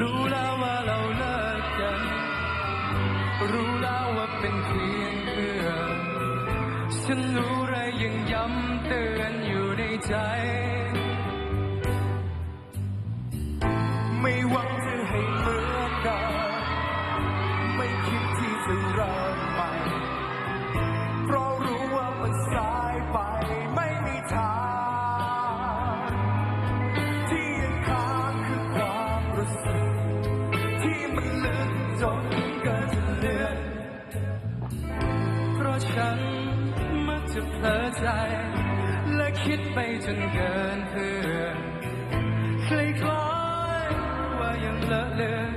รู้แล้วว่าเราเลิกกันรู้แล้วว่าเป็นเพียงเพื่อนฉันรู้ไรยังย้ำเตือนอยู่ในใจ ใจ และคิดไปจนเกินเพื่อนคล้ายๆว่ายังเลอะเลือน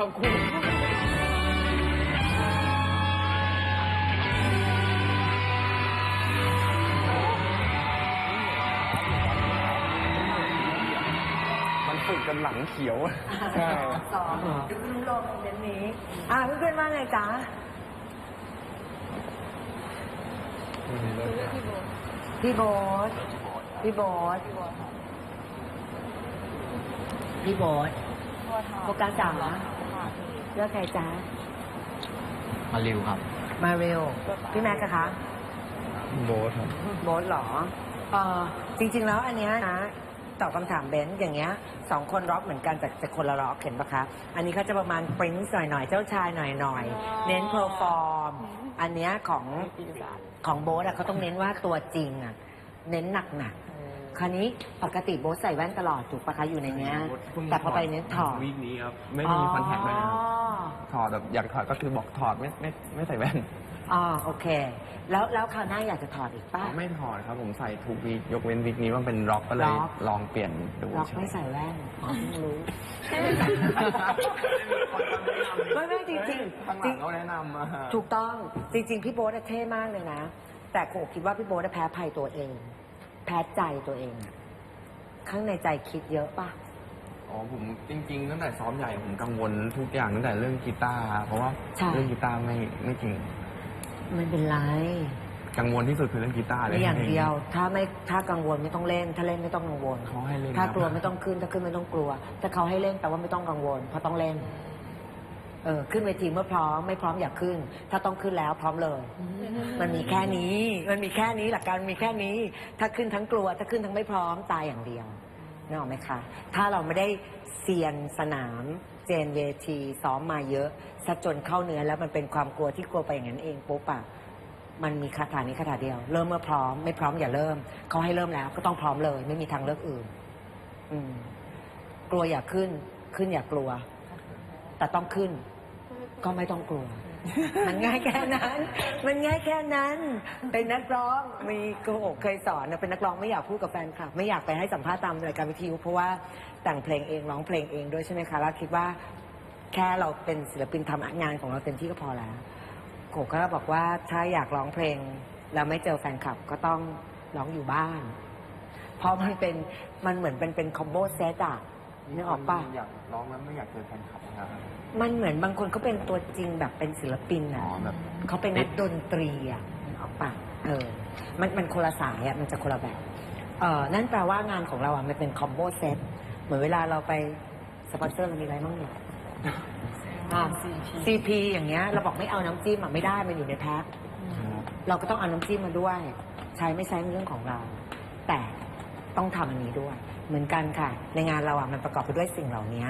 มันฝึกกันหลังเขียวใช่สองเดี๋ยวคุณรู้ลงเดือนนี้ อ่าเพื่อนๆว่าไงจ๊ะพี่โบ๊ทพี่โบ๊ทพี่โบ๊ทโฟกัสจ๋าเลือกใครจ๊ะมาริวครับ มาเร็ว พี่แม็กซ์อะคะ โบสครับ โบ๊ทเหรอเออจริง ๆ แล้วอันเนี้ยนะตอบคำถามเบนซ์อย่างเงี้ยสองคนร็อกเหมือนกันแต่จะคนละร็อกเห็นปะคะ อันนี้เขาจะประมาณปริ้นซ์หน่อยๆ เจ้าชายหน่อยๆ เน้นเพอร์ฟอร์ม อันเนี้ยของ ของโบ๊ทอะเขาต้องเน้นว่าตัวจริงอะเน้นหนักๆ คราวนี้ปกติโบ๊ทใส่แว่นตลอดถูกปะคะอยู่ในเนี้ย แต่พอไปเน้นถอดวีคนี้ครับ ไม่มีคอนแทคเลยครับอ๋อถอดแบบอยากถอดก็คือบอกถอดไม่ไม่ไม่ใส่แว่น อ๋อโอเค แล้วแล้วคราวหน้าอยากจะถอดอีกป่ะไม่ถอดครับผมใส่ทุกวีคยกเว้นวีคนี้มันเป็นร็อกก็เลยร็อก ลองเปลี่ยนดูล็อกใช่ไม่ใส่แว่นอ๋อเพิ่งรู้ ไม่ไม่จริงๆข้างหจลัริงงเขาแนะนำมาถูกต้องจริง ๆ พี่โบ๊ทอะเท่มากเลยนะ แต่โกคิดว่าพี่โบ๊ทแพ้ภัยตัวเองแพ้ใจตัวเองอะข้างในใจคิดเยอะปะอ๋อผมจริงๆตั้งแต่ซ้อมใหญ่ผมกังวลทุกอย่างตั้งแต่เรื่องกีตาร์เพราะว่าใช่ เรื่องกีตาร์ไม่ไม่เก่งไม่เป็นไรกังวลที่สุดคือเรื่องกีตาร์เลยไม่อย่างเดียว ถ้าไม่ถ้ากังวลไม่ต้องเล่น ถ้าเล่นไม่ต้องกังวล เขาให้เล่นถ้ากลัวครับไม่ต้องขึ้น ถ้าขึ้นไม่ต้องกลัว ถ้าเขาให้เล่นแปลว่าไม่ต้องกังวล เพราะต้องเล่น เออขึ้นเวทีเมื่อพร้อมไม่พร้อมอย่าขึ้น ถ้าต้องขึ้นแล้วพร้อมเลย มันมีแค่นี้ มันมีแค่นี้หลักการมีแค่นี้ ถ้าขึ้นทั้งกลัว ถ้าขึ้นทั้งไม่พร้อมตายอย่างเดียวนึกออกไหมคะ ถ้าเราไม่ได้เซียนสนาม เจนเวทีซ้อมมาเยอะซะจนเข้าเนื้อแล้วมันเป็นความกลัวที่กลัวไปอย่างนั้นเองปุ๊บอะมันมีคาถานี้คาถาเดียว เริ่มเมื่อพร้อม ไม่พร้อมอย่าเริ่มเขาให้เริ่มแล้วก็ต้องพร้อมเลย ไม่มีทางเลือกอื่น อืม กลัวอย่าขึ้น ขึ้นอย่ากลัว แต่ต้องขึ้น ก็ไม่ต้องกลัว มันง่ายแค่นั้น มันง่ายแค่นั้น เป็นนักร้องมีโกหกเคยสอนนะเป็นนักร้องไม่อยากพูดกับแฟนคลับ ไม่อยากไปให้สัมภาษณ์ตามรายการวิทยุเพราะว่าแต่งเพลงเองร้องเพลงเองด้วยใช่ไหมคะแล้วคิดว่า แค่เราเป็นศิลปินทำงานของเราเต็มที่ก็พอแล้วโกก็บอกว่าถ้าอยากร้องเพลง แล้วไม่เจอแฟนคลับก็ต้องร้องอยู่บ้าน เพราะมันเป็นมันเหมือนเป็นเป็นคอมโบเซตอะ นึกออกปะอยากร้องแล้วไม่อยากเจอแฟนคลับนะครับมันเหมือนบางคนเขาเป็นตัวจริงแบบเป็นศิลปินอ๋ออะแบบ เขาเป็นนักดนตรีอะนึกออกปะเออ มันมันคนละสายอะมันจะคนละแบบเออนั่นแปลว่างานของเราอะมันเป็นคอมโบเซตเหมือนเวลาเราไปสปอนเซอร์เรามีอะไรบ้างเนี่ย อ่า CP อย่างเงี้ยเราบอกไม่เอาน้ำจิ้มอะไม่ได้มันอยู่ในแพ็ค เราก็ต้องเอาน้ำจิ้มมาด้วย ใช้ไม่ใช้เป็นเรื่องของเรา แต่ ต้องทำอันนี้ด้วย เหมือนกันค่ะ ในงานเราอะมันประกอบไปด้วยสิ่งเหล่านี้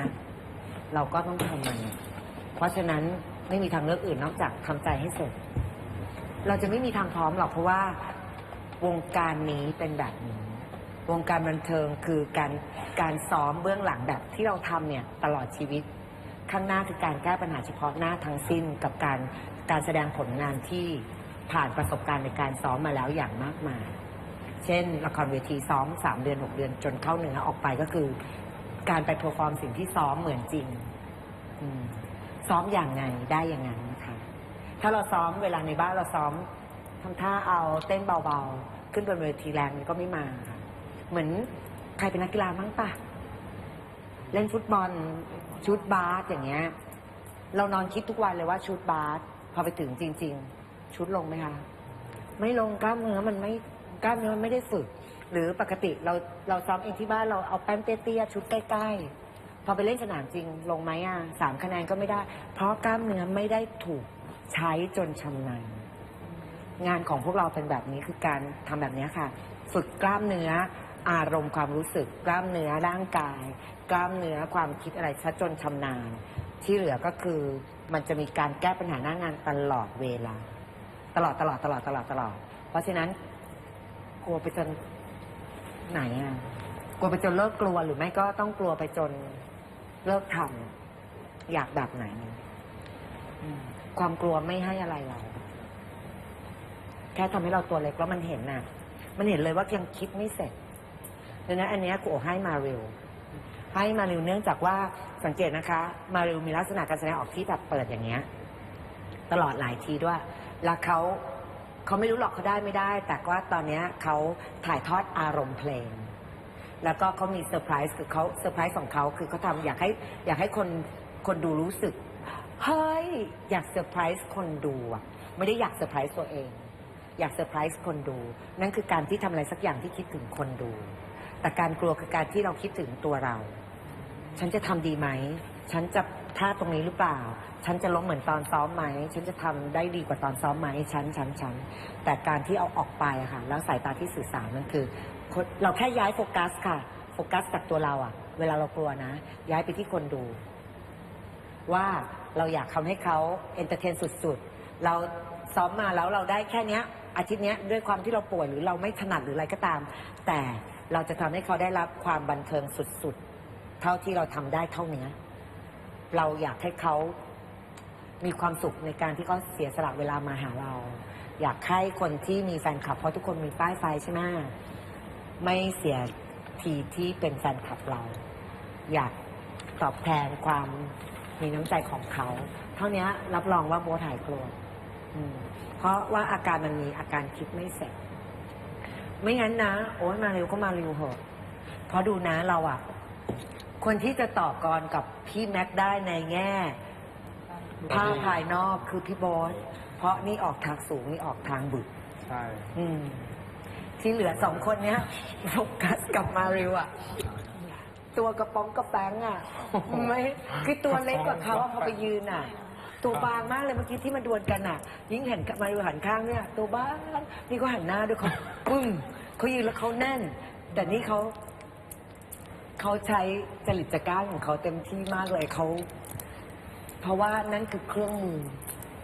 เราก็ต้องทำมัน เพราะฉะนั้นไม่มีทางเลือกอื่นนอกจากทำใจให้เสร็จ เราจะไม่มีทางพร้อมหรอกเพราะว่า วงการนี้เป็นแบบนี้ วงการบันเทิงคือการการซ้อมเบื้องหลังแบบที่เราทำเนี่ยตลอดชีวิต ข้างหน้าคือการแก้ปัญหาเฉพาะหน้าทั้งสิ้นกับการการแสดงผลงานที่ผ่านประสบการณ์ในการซ้อมมาแล้วอย่างมากมาย เช่น ละครเวทีซ้อมสามเดือนหกเดือนจนเข้าเนื้อออกไปก็คือ การไปเพอร์ฟอร์มสิ่งที่ซ้อมเหมือนจริงอืมซ้อมอย่างไงได้อย่างนั้นนะคะถ้าเราซ้อมเวลาในบ้านเราซ้อมทำท่าเอาเต้นเบาๆ ขึ้นบนเวทีแรงมันก็ไม่มาค่ะเหมือนใครเป็นนักกีฬาบ้างปะเล่นฟุตบอลชุดบาสอย่างเงี้ย เรานอนคิดทุกวันเลยว่าชุดบาสพอไปถึงจริง ๆ ชุดลงไหมคะไม่ลงกล้ามเนื้อมันไม่ กล้ามเนื้อมันไม่ได้ฝึก หรือปกติเราเราซ้อมเองที่บ้านเราเอาแป้นเตี้ยๆชุดใกล้ๆ พอไปเล่นสนามจริงลงไหมอะสามคะแนนก็ไม่ได้ เพราะกล้ามเนื้อไม่ได้ถูกใช้จนชำนาญงานของพวกเราเป็นแบบนี้คือการทำแบบนี้ค่ะ ฝึกกล้ามเนื้ออารมณ์ความรู้สึก กล้ามเนื้อร่างกาย กล้ามเนื้อความคิดอะไรซะจนชำนาญ ที่เหลือก็คือมันจะมีการแก้ปัญหาหน้างานตลอดเวลา ตลอดตลอดตลอดตลอดตลอด เพราะฉะนั้น กลัวไปจนไหนอะกลัวไปจนเลิกกลัวหรือไม่ก็ต้องกลัวไปจนเลิกทำอยากแบบไหนอืมความกลัวไม่ให้อะไรเราแค่ทำให้เราตัวเล็กแล้วมันเห็นน่ะ มันเห็นเลยว่ายังคิดไม่เสร็จดังนั้นอันเนี้ยกูให้มาเร็ว ให้มาเร็วเนื่องจากว่าสังเกตนะคะ มาเร็วมีลักษณะการแสดงออกที่แบบเปิดอย่างเงี้ย ตลอดหลายทีด้วย แล้วเขา เขาไม่รู้หรอกเขาได้ไม่ได้ แต่ว่าตอนนี้เขาถ่ายทอดอารมณ์เพลง แล้วก็เขามีเซอร์ไพรส์คือเขาเซอร์ไพรส์ของเขาคือเขาทำอยากให้อยากให้คนคนดูรู้สึก เฮ้ย อยากเซอร์ไพรส์คนดูอะไม่ได้อยากเซอร์ไพรส์ตัวเอง อยากเซอร์ไพรส์คนดู นั่นคือการที่ทำอะไรสักอย่างที่คิดถึงคนดู แต่การกลัวคือการที่เราคิดถึงตัวเรา ฉันจะทำดีไหม ฉันจะท่าตรงนี้หรือเปล่า ฉันจะล้มเหมือนตอนซ้อมไหม ฉันจะทำได้ดีกว่าตอนซ้อมไหม ฉันฉันฉัน แต่การที่เอาออกไปอะค่ะ แล้วสายตาที่สื่อสารนั่นคือ เราแค่ย้ายโฟกัสค่ะ โฟกัสจากตัวเราอะเวลาเรากลัวนะ ย้ายไปที่คนดู ว่าเราอยากทำให้เขาเอนเตอร์เทนสุดๆ เราซ้อมมาแล้วเราได้แค่เนี้ย อาทิตย์เนี้ยด้วยความที่เราป่วยหรือเราไม่ถนัดหรืออะไรก็ตาม แต่เราจะทำให้เขาได้รับความบันเทิงสุดๆ เท่าที่เราทำได้เท่านี้ เราอยากให้เขามีความสุขในการที่เขาเสียสละเวลามาหาเรา อยากให้คนที่มีแฟนคลับ เพราะทุกคนมีป้ายไฟใช่ไหมไม่เสียทีที่เป็นแฟนคลับเรา อยากตอบแทนความมีน้ำใจของเขา เท่านี้รับรองว่าโบทหายกลัวเพราะว่าอาการมันมีอาการคิดไม่เสร็จ ไม่งั้นนะ โอ้ยมาเร็วก็มาเร็วเหอะเพราะดูนะเราอะ คนที่จะต่อกรกับพี่แม็กได้ในแง่ภาพภายนอกคือพี่โบอสเพราะนี่ออกทางสูงนี่ออกทางบึก ใช่ อืม ที่เหลือสองคนเนี้ยโฟกัสกับมาริวอะตัวกระป๋องกระแปงอะไม่คือตัวเล็กกว่าเขาอะเขาไปยืนอะตัวบางมากเลยเมื่อกี้ที่มาดวลกันอะยิ่งเห็นกับมาริวหันข้างเนี่ย ตัวบางนี่ก็หันหน้าด้วยเขาปึ้งเขายืนแล้วเขาแน่น แต่นี่เขา เขาใช้จริตจักร้านของเขาเต็มที่มากเลยเขา เพราะว่านั่นคือเครื่องมือ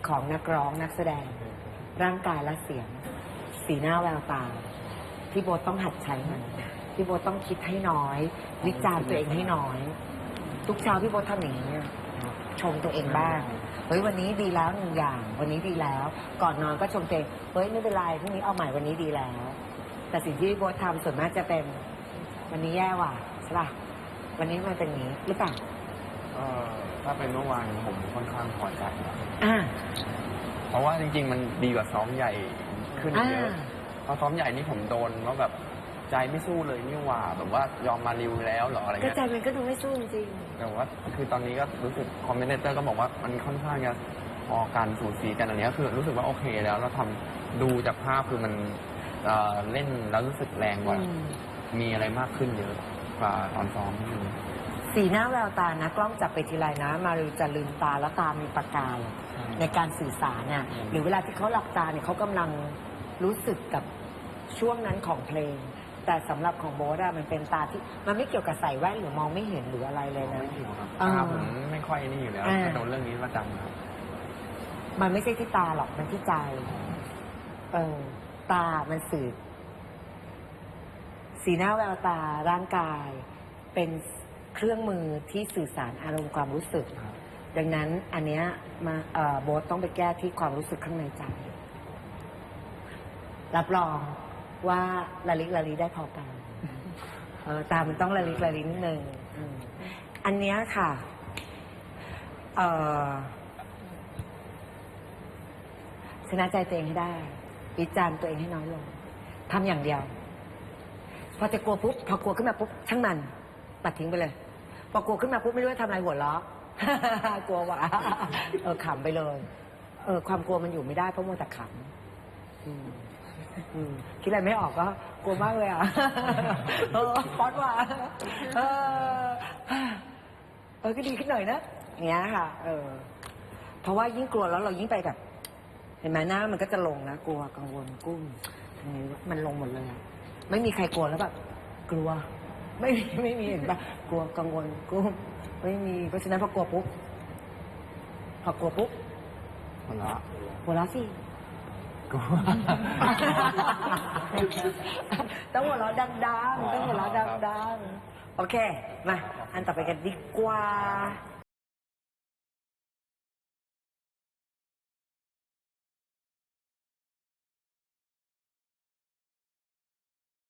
ของนักร้องนักแสดง ร่างกายและเสียง สีหน้าแววตาพี่โบทต้องหัดใช้มันพี่โบทต้องคิดให้น้อย วิจารณ์ตัวเองให้น้อย ทุกเช้าพี่โบททำอย่างนี้ชมตัวเองบ้างเฮ้ยวันนี้ดีแล้วหนึ่งอย่าง วันนี้ดีแล้ว ก่อนนอนก็ชมตัวเองเฮ้ยไม่เป็นไรพรุ่งนี้เอาใหม่วันนี้ดีแล้ว แต่สิ่งที่พี่โบททำส่วนมากจะเป็น วันนี้แย่ว่ะ ใช่ป่ะวันนี้มันเป็นอย่างนี้หรือเปล่าเอ่อถ้าเป็นเมื่อวานผมค่อนข้างพอใจนะอ่า เพราะว่าจริง ๆ มันดีกว่าซ้อมใหญ่ขึ้นเยอะอ่า เพราะซ้อมใหญ่นี่ผมโดนว่าแบบใจไม่สู้เลยนี่หว่าแบบว่ายอมมาริวแล้วเหรออะไรก็เงี้ย ใจมันก็ดูไม่สู้จริง แต่ว่าคือตอนนี้ก็รู้สึกคอมเมนเตอร์ก็บอกว่ามันค่อนข้างจะพอการสูสีกันอันเนี้ยคือรู้สึกว่าโอเคแล้วเราทำดูจากภาพคือมันเอ่อเล่นแล้วรู้สึกแรงกว่า อืม มีอะไรมากขึ้นเยอะ กว่าตอนซ้อมที่สีหน้าแววตานะกล้องจับไปทีไรนะ มาริวจะลืมตาแล้วตามีประกายในการสื่อสารน่ะอืมหรือเวลาที่เขาหลับตาเนี่ยเขากำลังรู้สึกกับช่วงนั้นของเพลง แต่สำหรับของโบสอะมันเป็นตาที่มันไม่เกี่ยวกับใส่แว่นหรือมองไม่เห็นหรืออะไรเลยนะ ไม่เกี่ยวครับอ่าตาผมไม่ค่อยนี่อยู่แล้วอ่า จะโดนเรื่องนี้ประจำครับ มันไม่ใช่ที่ตาหรอกมันที่ใจ เออตามันสื่อ สีหน้าแววตาร่างกายเป็นเครื่องมือที่สื่อสารอารมณ์ความรู้สึกครับดังนั้นอันเนี้ยมาเอ่อโบทต้องไปแก้ที่ความรู้สึกข้างในใจ รับรองว่าละลิกละลิได้พอกันเออตามันต้องละลิกละลินิดนึงอืมอันเนี้ยค่ะเอ่อชนะใจตัวเองให้ได้ วิจารณ์ตัวเองให้น้อยลงทำอย่างเดียว พอจะกลัวปุ๊บพอกลัวขึ้นมาปุ๊บช่างมันตัดทิ้งไปเลย พอกลัวขึ้นมาปุ๊บไม่รู้จะทำอะไรหัวเราะ กลัววะเออขำไปเลยเออความกลัวมันอยู่ไม่ได้เพราะมัวแต่ขำอืมอืมคิดอะไรไม่ออกก็กลัวมากเลยอะเออป๊อตว่ะเออเออก็ดีขึ้นหน่อยนะอย่างเงี้ยค่ะ เออ เพราะว่ายิ่งกลัวแล้วเรายิ่งไปแบบ เห็นไหมหน้ามันก็จะลงนะกลัวกังวลกุ้มทำไงวะมันลงหมดเลยอะ ไม่มีใครกลัวแล้วแบบกลัว ไม่มีไม่มีเห็นปะกลัวกังวลกุ้มไม่มีเพราะฉะนั้นพอกลัวปุ๊บพอกลัวปุ๊บคนละหัวเราะสิก็ต้องหัวเราะดังๆต้องหัวเราะดังๆโอเคมาอันต่อไปกันดีกว่า